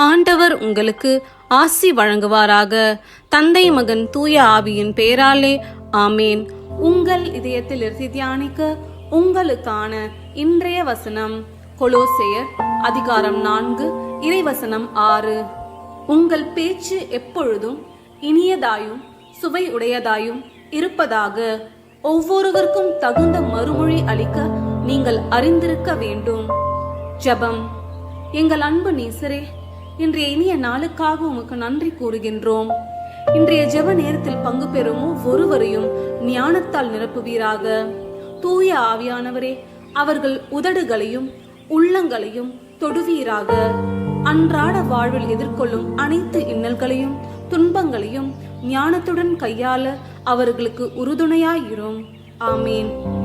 ஆண்டவர் உங்களுக்கு ஆசி வழங்குவாராக. தந்தை மகன் தூய ஆவியின் பேராலே ஆமேன். உங்கள் இதயத்தில் இருந்து தியானிக்க உங்களுக்கான இன்றைய வசனம் கொலோசேயர் அதிகாரம் நான்கு இறைவசனம் ஆறு. உங்கள் பேச்சு எப்பொழுதும் இனியதாயும் சுவை உடையதாயும் இருப்பதாக. ஒவ்வொருவருக்கும் தகுந்த மறுமொழி அளிக்க நீங்கள் அறிந்திருக்க வேண்டும். ஜபம். எங்கள் அன்பு நீசரே இன்றைய இனிய நாளுக்காக உமக்கு நன்றி கூறுகின்றோம். இன்றைய ஜெப நேரத்தில் பங்கு பெறும் ஒவ்வொருவரையும் ஞானத்தால் நிரப்புவீராக. தூய ஆவியானவரே அவர்கள் உதடுகளையும் உள்ளங்களையும் தொடுவீராக. அன்றாட வாழ்வில் எதிர்கொள்ளும் அனைத்து இன்னல்களையும் துன்பங்களையும் ஞானத்துடன் கையாள அவர்களுக்கு உறுதுணையாயிரும். ஆமேன்.